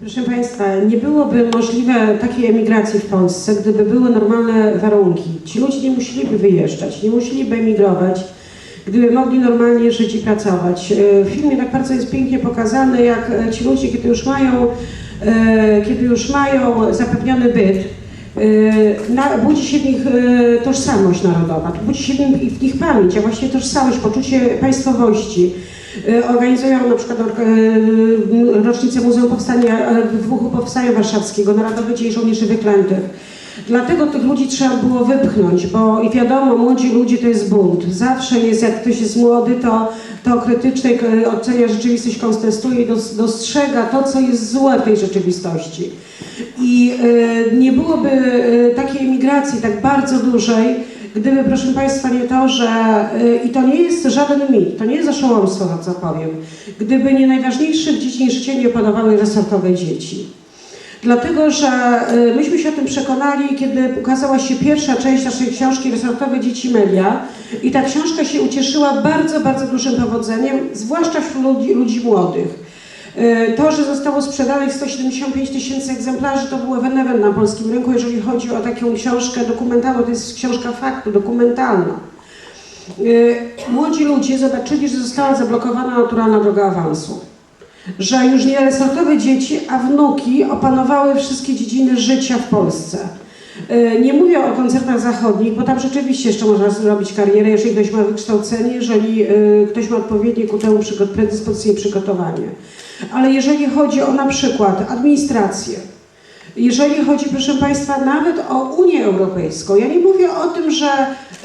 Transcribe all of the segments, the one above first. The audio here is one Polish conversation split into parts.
Proszę Państwa, nie byłoby możliwe takiej emigracji w Polsce, gdyby były normalne warunki. Ci ludzie nie musieliby wyjeżdżać, nie musieliby emigrować, gdyby mogli normalnie żyć i pracować. E, W filmie tak bardzo jest pięknie pokazane, jak e, ci ludzie, kiedy już mają, e, kiedy już mają zapewniony byt, budzi się w nich tożsamość narodowa, budzi się w nich, pamięć, a właściwie tożsamość, poczucie państwowości. E, Organizują na przykład e, rocznicę Muzeum Powstania, e, Wybuchu Powstania Warszawskiego, Narodowy Dzień Żołnierzy Wyklętych. Dlatego tych ludzi trzeba było wypchnąć, bo i wiadomo, młodzi ludzie to jest bunt. Zawsze jest, jak ktoś jest młody, to, to krytycznie ocenia rzeczywistość, kontestuje i dos, dostrzega to, co jest złe w tej rzeczywistości. I nie byłoby takiej emigracji tak bardzo dużej, gdyby, proszę Państwa, nie to, że e, i to nie jest żaden mit, to nie jest zaszołomstwo, to co powiem, gdyby nie najważniejszych dziedzin życia nie opanowały resortowe dzieci. Dlatego, że y, myśmy się o tym przekonali, kiedy ukazała się pierwsza część naszej książki Resortowe Dzieci Media i ta książka się ucieszyła bardzo, bardzo dużym powodzeniem, zwłaszcza wśród ludzi, ludzi młodych. Y, To, że zostało sprzedanych 175 tysięcy egzemplarzy, to był ewenement na polskim rynku, jeżeli chodzi o taką książkę dokumentalną, to jest książka faktu, dokumentalna. Y, Młodzi ludzie zobaczyli, że została zablokowana naturalna droga awansu że już nie resortowe dzieci, a wnuki opanowały wszystkie dziedziny życia w Polsce. E, Nie mówię o koncernach zachodnich, bo tam rzeczywiście jeszcze można zrobić karierę, jeżeli ktoś ma wykształcenie, jeżeli e, ktoś ma odpowiednie ku temu predyspozycje i przygotowanie. Ale jeżeli chodzi o na przykład administrację, jeżeli chodzi, proszę Państwa, nawet o Unię Europejską, ja nie mówię o tym, że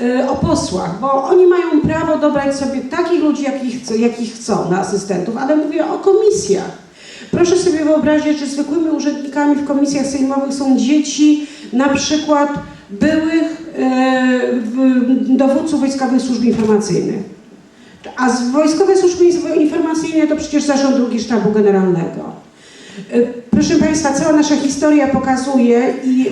y, o posłach, bo oni mają prawo dobrać sobie takich ludzi, jakich, chcą- jakich chcą na asystentów, ale mówię o komisjach. Proszę sobie wyobrazić, że zwykłymi urzędnikami w komisjach sejmowych są dzieci na przykład byłych w- dowódców wojskowych służb informacyjnych. A z Wojskowe Służby Informacyjne to przecież zarząd drugi sztabu generalnego. Y, Proszę Państwa, cała nasza historia pokazuje i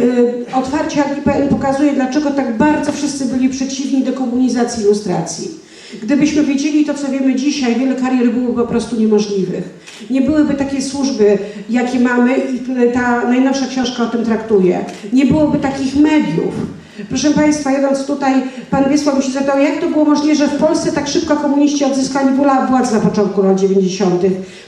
y, otwarcie AGPN pokazuje, dlaczego tak bardzo wszyscy byli przeciwni dekomunizacji ilustracji. Gdybyśmy wiedzieli to, co wiemy dzisiaj, wiele karier byłoby po prostu niemożliwych. Nie byłyby takie służby, jakie mamy i ta najnowsza książka o tym traktuje. Nie byłoby takich mediów. Proszę Państwa, jedąc tutaj, Pan Wiesław mi się zapytał, jak to było możliwe, że w Polsce tak szybko komuniści odzyskali wła- władzę na początku lat 90.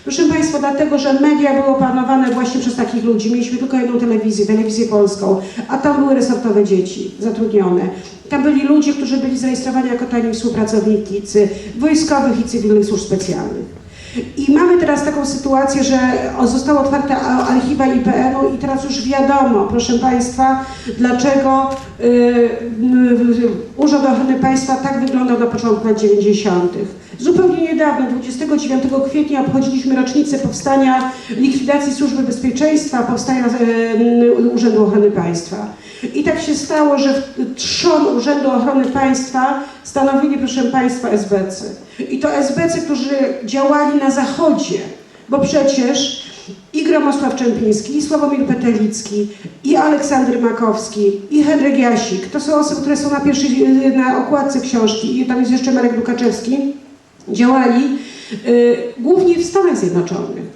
Proszę Państwa, dlatego, że media były opanowane właśnie przez takich ludzi. Mieliśmy tylko jedną telewizję, telewizję polską, a tam były resortowe dzieci zatrudnione. Tam byli ludzie, którzy byli zarejestrowani jako tajni współpracownicy wojskowych i cywilnych służb specjalnych. I mamy teraz taką sytuację, że zostało otwarte archiwa IPN-u i teraz już wiadomo, proszę Państwa, dlaczego y, y, Urząd Ochrony Państwa tak wyglądał na początku lat 90. Zupełnie niedawno, 29 kwietnia obchodziliśmy rocznicę powstania, likwidacji Służby Bezpieczeństwa, powstania y, Urzędu Ochrony Państwa. I tak się stało, że trzon Urzędu Ochrony Państwa stanowili, proszę Państwa, SBC. I to SBC, którzy działali na Zachodzie, bo przecież i Gromosław Czempiński, i Sławomir Petelicki, i Aleksander Makowski, i Henryk Jasik, to są osoby, które są na pierwszej, na okładce książki, i tam jest jeszcze Marek Dukaczewski, działali y, głównie w Stanach Zjednoczonych.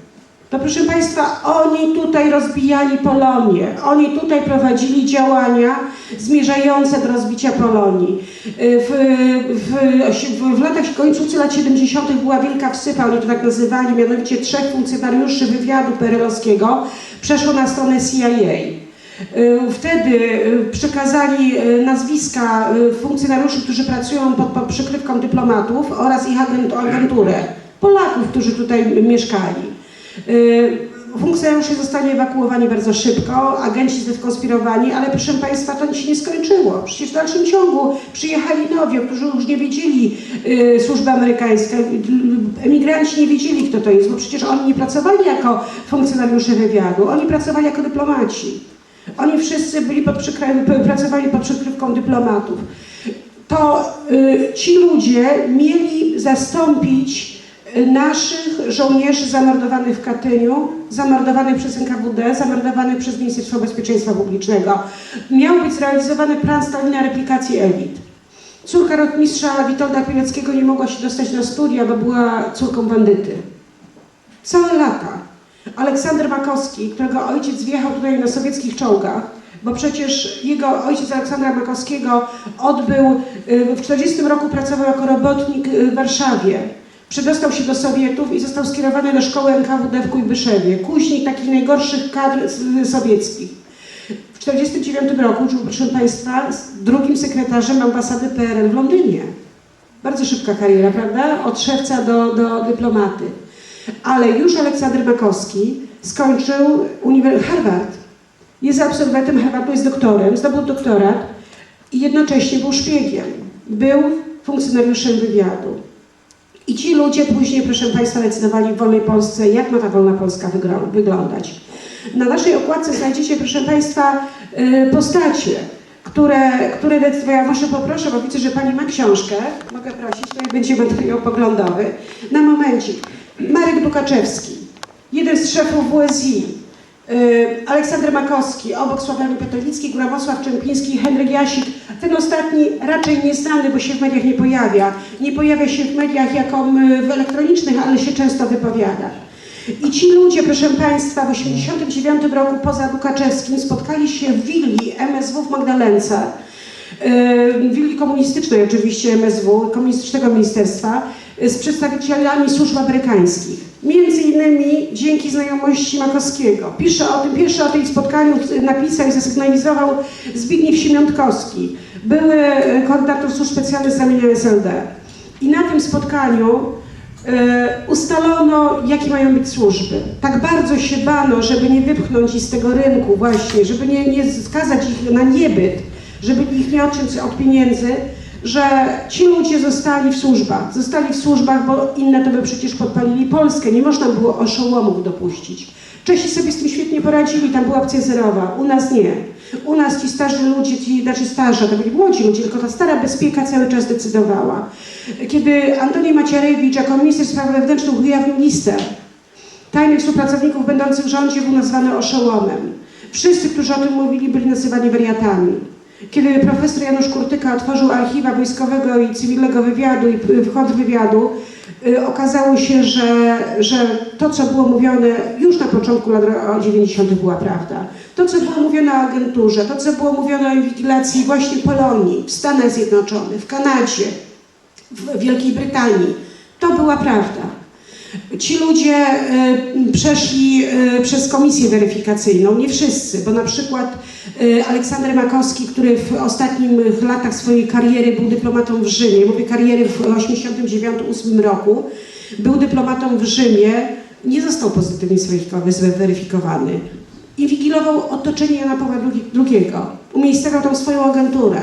To proszę Państwa, oni tutaj rozbijali Polonię, oni tutaj prowadzili działania zmierzające do rozbicia Polonii. Y, W, w, w latach końcówce lat 70. była wielka wsypa, oni to tak nazywali, mianowicie trzech funkcjonariuszy wywiadu perelowskiego przeszło na stronę CIA. Y, Wtedy y, przekazali y, nazwiska funkcjonariuszy, którzy pracują pod, pod przykrywką dyplomatów oraz ich agent, agenturę. Polaków, którzy tutaj mieszkali. Funkcjonariusze zostali ewakuowani bardzo szybko, agenci zdeskonspirowani, ale proszę Państwa, to się nie skończyło. Przecież w dalszym ciągu przyjechali nowi, którzy już nie wiedzieli y, służby amerykańskie, emigranci nie wiedzieli, kto to jest, bo przecież oni nie pracowali jako funkcjonariusze wywiadu, oni pracowali jako dyplomaci. Oni wszyscy byli pod pracowali pod przykrywką dyplomatów. To y, ci ludzie mieli zastąpić y, naszych żołnierzy zamordowanych w Katyniu, zamordowanych przez NKWD, zamordowanych przez Ministerstwo Bezpieczeństwa Publicznego. Miał być zrealizowany plan Stalina replikacji elit. Córka rotmistrza Witolda Pileckiego nie mogła się dostać na studia, bo była córką bandyty. Całe lata. Aleksander Makowski, którego ojciec wjechał tutaj na sowieckich czołgach, bo przecież jego ojciec Aleksandra Makowskiego odbył, y, w 40 roku pracował jako robotnik y, w Warszawie. Przedostał się do Sowietów i został skierowany do szkoły NKWD w Kujbyszewie. Później takich najgorszych kadr s- sowieckich. W 1949 roku był, proszę Państwa, drugim sekretarzem ambasady PRL w Londynie. Bardzo szybka kariera, prawda? Od szewca do, do dyplomaty. Ale już Aleksander Makowski skończył uniwer- Harvard. Jest absolwentem Harvardu, jest doktorem, zdobył doktorat i jednocześnie był szpiegiem. Był funkcjonariuszem wywiadu. I ci ludzie później, proszę Państwa, decydowali w wolnej Polsce, jak ma ta wolna Polska wyglądać. Na naszej okładce znajdziecie, proszę Państwa, y, postacie, które, które decydowały. Ja może poproszę, bo widzę, że Pani ma książkę. Mogę prosić, to będzie materiał poglądowy. Na momencik. Marek Dukaczewski, jeden z szefów WSI, y, Aleksander Makowski, obok Sławomir Petolicki, Grabosław Czempiński, Henryk Jasik. Ten ostatni raczej nieznany, bo się w mediach nie pojawia. Nie pojawia się w mediach jako w elektronicznych, ale się często wypowiada. I ci ludzie, proszę Państwa, w 1989 roku poza Dukaczewskim spotkali się w willi MSW w Magdalence, willi komunistycznej oczywiście MSW, komunistycznego ministerstwa, yy, z przedstawicielami służb amerykańskich. Między innymi dzięki znajomości Makowskiego. Pisze o tym, pierwszy o tym spotkaniu yy, napisał i zasygnalizował Zbigniew Siemiątkowski, były yy, koordynator służb specjalnych z ramienia SLD. I na tym spotkaniu ustalono, jakie mają być służby. Tak bardzo się bano, żeby nie wypchnąć ich z tego rynku właśnie, żeby nie, nie skazać ich na niebyt, żeby ich nie odciąć od pieniędzy, że ci ludzie zostali w służbach. Zostali w służbach, bo inne to by przecież podpalili Polskę. Nie można było oszołomów dopuścić. Czesi sobie z tym świetnie poradzili, tam była opcja zerowa. U nas nie. U nas ci starzy ludzie, ci, znaczy starzy, to byli młodzi ludzie, tylko ta stara bezpieka cały czas decydowała. Kiedy Antoni Macierewicz jako minister spraw wewnętrznych ujawnił listę tajnych współpracowników będących w rządzie, był nazwany oszołomem. Wszyscy, którzy o tym mówili, byli nazywani wariatami. Kiedy profesor Janusz Kurtyka otworzył archiwa wojskowego i cywilnego wywiadu i kontrwywiadu, y, okazało się, że, że to, co było mówione już na początku lat 90. była prawda. To, co było mówione o agenturze, to, co było mówione o inwigilacji właśnie Polonii, w Stanach Zjednoczonych, w Kanadzie, w Wielkiej Brytanii, to była prawda. Ci ludzie y, przeszli y, przez komisję weryfikacyjną, nie wszyscy, bo na przykład y, Aleksander Makowski, który w ostatnich latach swojej kariery był dyplomatą w Rzymie, mówię kariery w 1989-1988 roku, był dyplomatą w Rzymie, nie został pozytywnie zweryfikowy- zweryfikowany. Inwigilował otoczenie Jana Pawła II. Umiejscowiał tam swoją agenturę.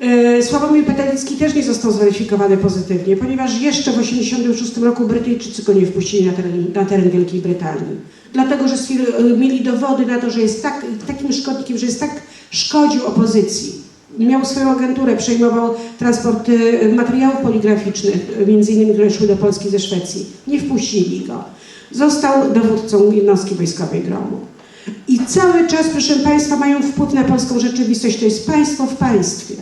E, Sławomir Petelicki też nie został zweryfikowany pozytywnie, ponieważ jeszcze w 1986 roku Brytyjczycy go nie wpuścili na teren, na teren Wielkiej Brytanii. Dlatego, że e, mieli dowody na to, że jest tak, takim szkodnikiem, że jest tak szkodził opozycji. Miał swoją agenturę, przejmował transporty e, materiałów poligraficznych, między innymi, które szły do Polski ze Szwecji. Nie wpuścili go. Został dowódcą jednostki wojskowej gromu. I cały czas, proszę Państwa, mają wpływ na polską rzeczywistość. To jest państwo w państwie.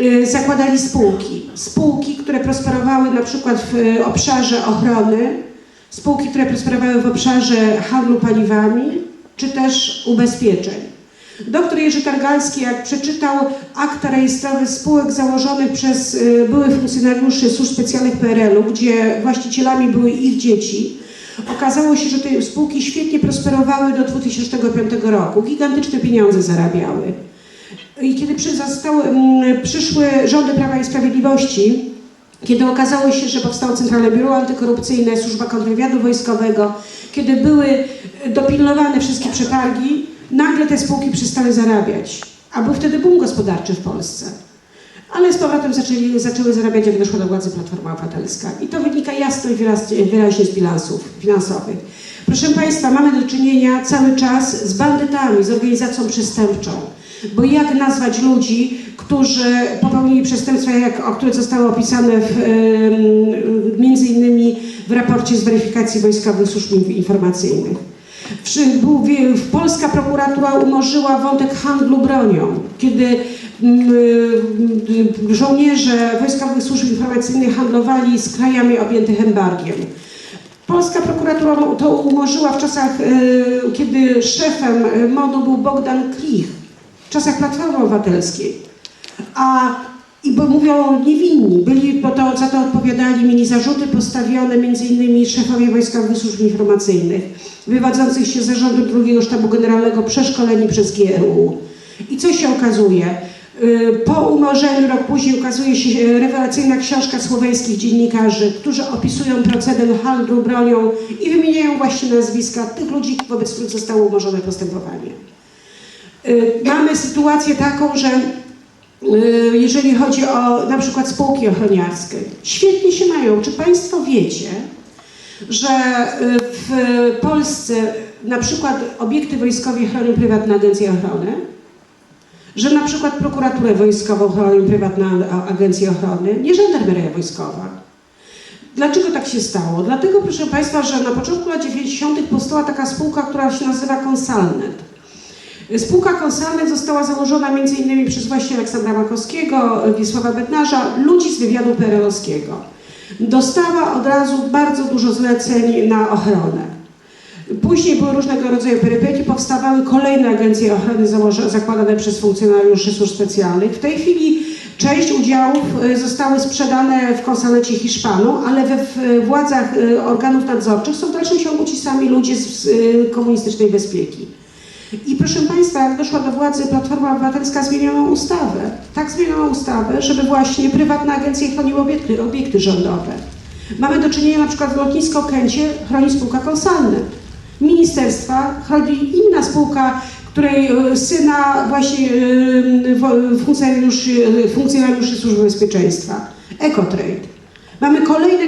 Y, Zakładali spółki. Spółki, które prosperowały na przykład w y, obszarze ochrony, spółki, które prosperowały w obszarze handlu paliwami, czy też ubezpieczeń. Doktor Jerzy Targalski, jak przeczytał akta rejestrowe spółek założonych przez y, byłych funkcjonariuszy służb specjalnych PRL-u, gdzie właścicielami były ich dzieci, okazało się, że te spółki świetnie prosperowały do 2005 roku. Gigantyczne pieniądze zarabiały. I kiedy mm, przyszły rządy Prawa i Sprawiedliwości, kiedy okazało się, że powstało Centralne Biuro Antykorupcyjne, Służba Kontrwywiadu Wojskowego, kiedy były dopilnowane wszystkie przetargi, nagle te spółki przestały zarabiać. A był wtedy boom gospodarczy w Polsce. Ale z powrotem zaczęli, zaczęły zarabiać, jak doszła do władzy Platforma Obywatelska. I to wynika jasno i wyraźnie z bilansów finansowych. Proszę Państwa, mamy do czynienia cały czas z bandytami, z organizacją przestępczą. Bo jak nazwać ludzi, którzy popełnili przestępstwa, jak, o które zostały opisane w, em, między innymi w raporcie z weryfikacji wojskowych służb in- informacyjnych. Polska prokuratura umorzyła wątek handlu bronią, kiedy y, żołnierze wojskowych służb informacyjnych handlowali z krajami objętych embargiem. Polska prokuratura to umorzyła w czasach, y, kiedy szefem y, MONU był Bogdan Klich, w czasach Platformy Obywatelskiej. A i bo mówią niewinni, byli, bo to, za to odpowiadali, mieli zarzuty postawione innymi szefowie Wojskowych Służb Informacyjnych, wywodzących się z zarządu drugiego sztabu generalnego, przeszkoleni przez GRU. I co się okazuje? Y, Po umorzeniu, rok później ukazuje się y, rewelacyjna książka słoweńskich dziennikarzy, którzy opisują proceder handlu bronią i wymieniają właśnie nazwiska tych ludzi, wobec których zostało umorzone postępowanie. Y, Mamy sytuację taką, że jeżeli chodzi o na przykład spółki ochroniarskie, świetnie się mają. Czy Państwo wiecie, że w Polsce na przykład obiekty wojskowe chronią prywatne agencje ochrony? Że na przykład prokuraturę wojskową chronią prywatne agencje ochrony, nie żandarmeria wojskowa. Dlaczego tak się stało? Dlatego, proszę Państwa, że na początku lat 90. powstała taka spółka, która się nazywa Consalnet. Spółka Konsalnet została założona m.in. przez właśnie Aleksandra Makowskiego, Wiesława Bednarza, ludzi z wywiadu PRL-owskiego. Dostała od razu bardzo dużo zleceń na ochronę. Później były różnego rodzaju perypetie, powstawały kolejne agencje ochrony zakładane przez funkcjonariuszy służb specjalnych. W tej chwili część udziałów y, zostały sprzedane w konsalecie Hiszpanom, ale we w władzach y, organów nadzorczych są w dalszym ciągu ci sami ludzie z komunistycznej bezpieki. I proszę Państwa, jak doszła do władzy Platforma Obywatelska, zmieniono ustawę. Tak zmieniono ustawę, żeby właśnie prywatne agencje chroniły obiekty, obiekty rządowe. Mamy do czynienia na przykład w lotnisko Kęcie chroni spółka Konsalnet. Ministerstwa chroni inna spółka, której e, syna właśnie e, funkcjonariuszy, funkcjonariuszy Służby Bezpieczeństwa. Ecotrade. Mamy kolejne,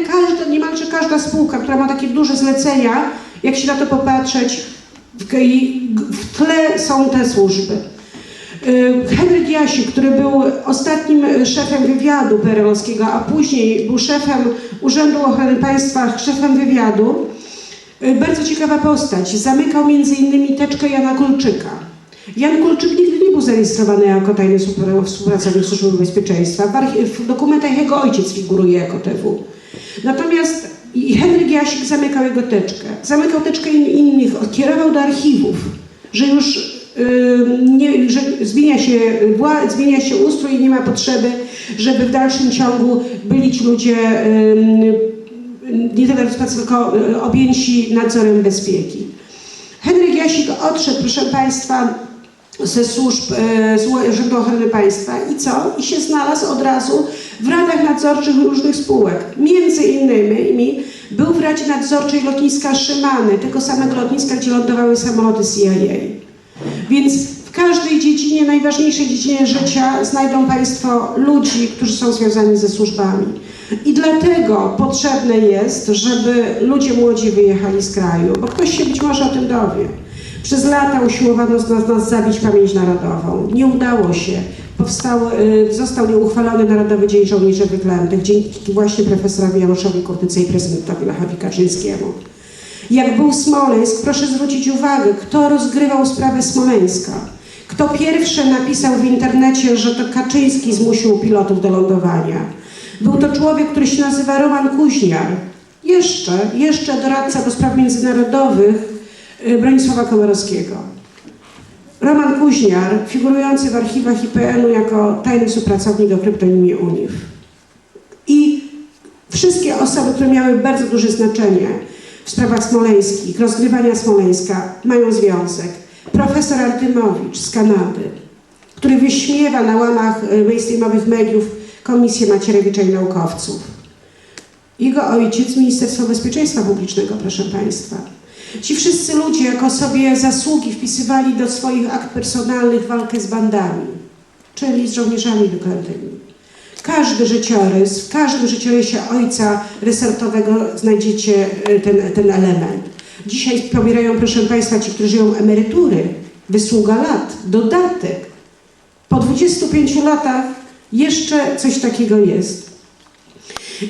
niemalże każda spółka, która ma takie duże zlecenia, jak się na to popatrzeć, w, w tle są te służby. Henryk Jasik, który był ostatnim szefem wywiadu perelowskiego, a później był szefem Urzędu Ochrony Państwa, szefem wywiadu, bardzo ciekawa postać. Zamykał innymi teczkę Jana Kulczyka. Jan Kulczyk nigdy nie był zarejestrowany jako tajny współpra- współpracownik Służby Bezpieczeństwa. W, w dokumentach jego ojciec figuruje jako TW. Natomiast Henryk Jasik zamykał jego teczkę. Zamykał teczkę in, innych, kierował do archiwów, że już y, nie, że zmienia się, wła- zmienia się ustrój i nie ma potrzeby, żeby w dalszym ciągu byli ci ludzie nie rozpracy, tylko y, objęci nadzorem bezpieki. Henryk Jasik odszedł, proszę Państwa, ze służb e, z Urzędu Ochrony Państwa i co? I się znalazł od razu w radach nadzorczych różnych spółek. Między innymi był w Radzie Nadzorczej lotniska Szymany, tego samego lotniska, gdzie lądowały samoloty CIA. Więc w każdej dziedzinie, najważniejszej dziedzinie życia znajdą Państwo ludzi, którzy są związani ze służbami. I dlatego potrzebne jest, żeby ludzie młodzi wyjechali z kraju, bo ktoś się być może o tym dowie. Przez lata usiłowano z nas, nas zabić pamięć narodową. Nie udało się. Powstał, y, został nieuchwalony Narodowy Dzień Żołnierzy Wyklętych dzięki właśnie profesorowi Januszowi Kurtyce i prezydentowi Lechowi Kaczyńskiemu. Jak był Smoleńsk, proszę zwrócić uwagę, kto rozgrywał sprawę Smoleńska. Kto pierwszy napisał w internecie, że to Kaczyński zmusił pilotów do lądowania. Był to człowiek, który się nazywa Roman Kuźniar. Jeszcze, jeszcze doradca do spraw międzynarodowych y, Bronisława Komorowskiego. Roman Kuźniar, figurujący w archiwach IPN-u jako tajny współpracownik o kryptonimie UNIF. I wszystkie osoby, które miały bardzo duże znaczenie w sprawach smoleńskich, rozgrywania Smoleńska, mają związek. Profesor Altymowicz z Kanady, który wyśmiewa na łamach y, mainstreamowych mediów Komisję Macierewicza i naukowców. Jego ojciec Ministerstwo Bezpieczeństwa Publicznego, proszę Państwa. Ci wszyscy ludzie jako sobie zasługi wpisywali do swoich akt personalnych walkę z bandami, czyli z żołnierzami wyklętymi. Każdy życiorys, w każdym życiorysie ojca resortowego znajdziecie y, ten, ten element. Dzisiaj pobierają, proszę Państwa, ci, którzy żyją emerytury, wysługa lat, dodatek. Po 25 latach jeszcze coś takiego jest.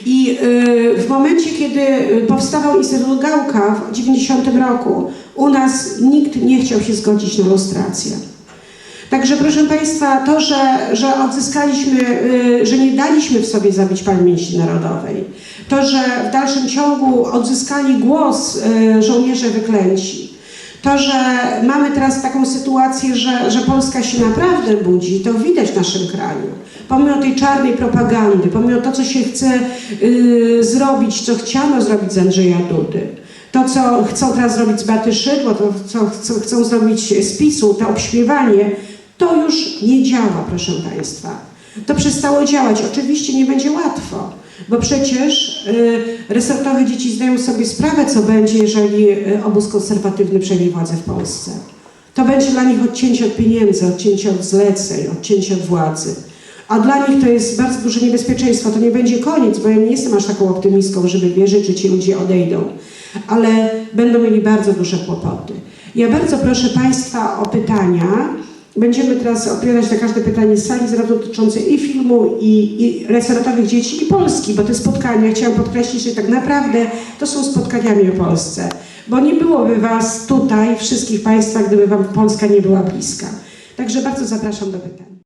I y, w momencie, kiedy powstawał Instytut Gałka w 90 roku, u nas nikt nie chciał się zgodzić na lustrację. Także proszę Państwa, to, że, że odzyskaliśmy, y, że nie daliśmy w sobie zabić pamięci narodowej, to, że w dalszym ciągu odzyskali głos y, żołnierze wyklęci, to, że mamy teraz taką sytuację, że, że Polska się naprawdę budzi, to widać w naszym kraju. Pomimo tej czarnej propagandy, pomimo to, co się chce y, zrobić, co chciano zrobić z Andrzeja Dudy, to, co chcą teraz zrobić z Beaty Szydło, to, co, co chcą zrobić z PiSu, to obśmiewanie, to już nie działa, proszę Państwa. To przestało działać. Oczywiście nie będzie łatwo, bo przecież y, resortowe dzieci zdają sobie sprawę, co będzie, jeżeli y, obóz konserwatywny przejmie władzę w Polsce. To będzie dla nich odcięcie od pieniędzy, odcięcie od zleceń, odcięcie od władzy. A dla nich to jest bardzo duże niebezpieczeństwo. To nie będzie koniec, bo ja nie jestem aż taką optymistką, żeby wierzyć, że ci ludzie odejdą. Ale będą mieli bardzo duże kłopoty. Ja bardzo proszę Państwa o pytania. Będziemy teraz odpowiadać na każde pytanie z sali, zarówno dotyczące i filmu, i, i dzieci, i Polski, bo te spotkania, chciałam podkreślić, że tak naprawdę to są spotkaniami o Polsce, bo nie byłoby Was tutaj, wszystkich Państwa, gdyby Wam Polska nie była bliska. Także bardzo zapraszam do pytań.